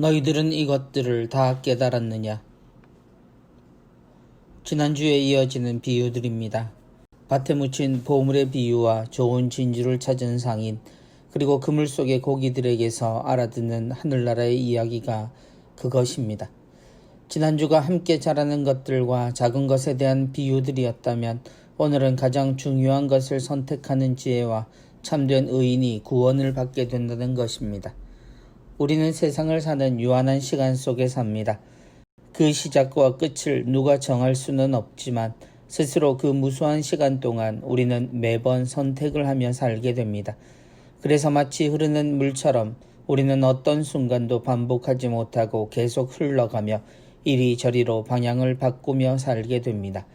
너희들은 이것들을 다 깨달았느냐? 지난주에 이어지는 비유들입니다. 밭에 묻힌 보물의 비유와 좋은 진주를 찾은 상인, 그리고 그물 속의 고기들에게서 알아듣는 하늘나라의 이야기가 그것입니다. 지난주가 함께 자라는 것들과 작은 것에 대한 비유들이었다면 오늘은 가장 중요한 것을 선택하는 지혜와 참된 의인이 구원을 받게 된다는 것입니다. 우리는 세상을 사는 유한한 시간 속에 삽니다. 그 시작과 끝을 누가 정할 수는 없지만 스스로 그 무수한 시간 동안 우리는 매번 선택을 하며 살게 됩니다. 그래서 마치 흐르는 물처럼 우리는 어떤 순간도 반복하지 못하고 계속 흘러가며 이리저리로 방향을 바꾸며 살게 됩니다.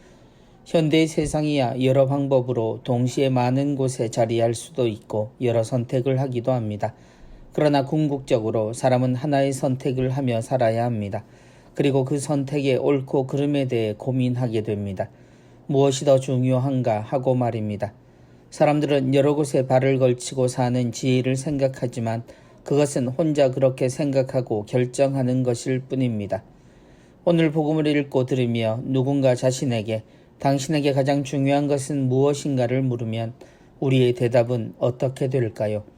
현대의 세상이야 여러 방법으로 동시에 많은 곳에 자리할 수도 있고 여러 선택을 하기도 합니다. 그러나 궁극적으로 사람은 하나의 선택을 하며 살아야 합니다. 그리고 그 선택의 옳고 그름에 대해 고민하게 됩니다. 무엇이 더 중요한가 하고 말입니다. 사람들은 여러 곳에 발을 걸치고 사는 지혜를 생각하지만 그것은 혼자 그렇게 생각하고 결정하는 것일 뿐입니다. 오늘 복음을 읽고 들으며 누군가 자신에게 당신에게 가장 중요한 것은 무엇인가를 물으면 우리의 대답은 어떻게 될까요?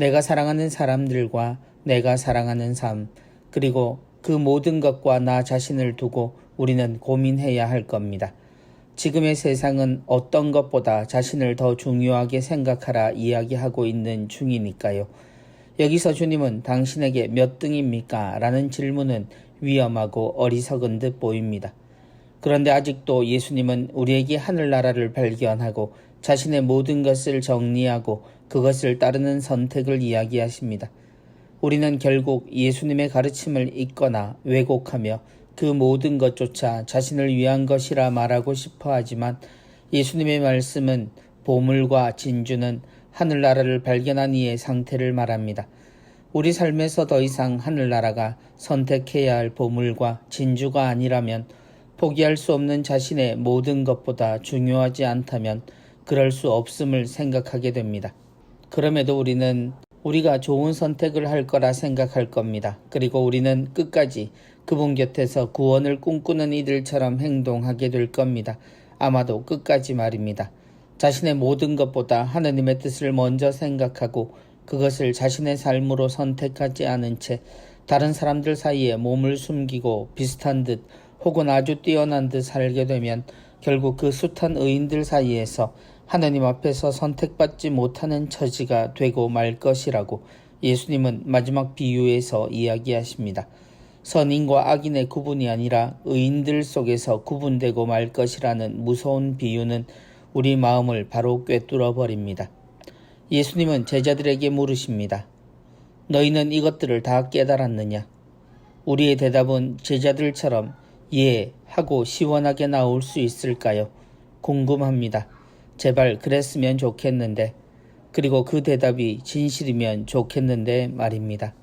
내가 사랑하는 사람들과 내가 사랑하는 삶, 그리고 그 모든 것과 나 자신을 두고 우리는 고민해야 할 겁니다. 지금의 세상은 어떤 것보다 자신을 더 중요하게 생각하라 이야기하고 있는 중이니까요. 여기서 주님은 당신에게 몇 등입니까? 라는 질문은 위험하고 어리석은 듯 보입니다. 그런데 아직도 예수님은 우리에게 하늘나라를 발견하고 자신의 모든 것을 정리하고 그것을 따르는 선택을 이야기하십니다. 우리는 결국 예수님의 가르침을 잊거나 왜곡하며 그 모든 것조차 자신을 위한 것이라 말하고 싶어 하지만 예수님의 말씀은 보물과 진주는 하늘나라를 발견한 이의 상태를 말합니다. 우리 삶에서 더 이상 하늘나라가 선택해야 할 보물과 진주가 아니라면 포기할 수 없는 자신의 모든 것보다 중요하지 않다면 그럴 수 없음을 생각하게 됩니다. 그럼에도 우리는 우리가 좋은 선택을 할 거라 생각할 겁니다. 그리고 우리는 끝까지 그분 곁에서 구원을 꿈꾸는 이들처럼 행동하게 될 겁니다. 아마도 끝까지 말입니다. 자신의 모든 것보다 하느님의 뜻을 먼저 생각하고 그것을 자신의 삶으로 선택하지 않은 채 다른 사람들 사이에 몸을 숨기고 비슷한 듯 혹은 아주 뛰어난 듯 살게 되면 결국 그 숱한 의인들 사이에서 하나님 앞에서 선택받지 못하는 처지가 되고 말 것이라고 예수님은 마지막 비유에서 이야기하십니다. 선인과 악인의 구분이 아니라 의인들 속에서 구분되고 말 것이라는 무서운 비유는 우리 마음을 바로 꿰뚫어 버립니다. 예수님은 제자들에게 물으십니다. 너희는 이것들을 다 깨달았느냐? 우리의 대답은 제자들처럼 예 하고 시원하게 나올 수 있을까요? 궁금합니다. 제발 그랬으면 좋겠는데, 그리고 그 대답이 진실이면 좋겠는데 말입니다.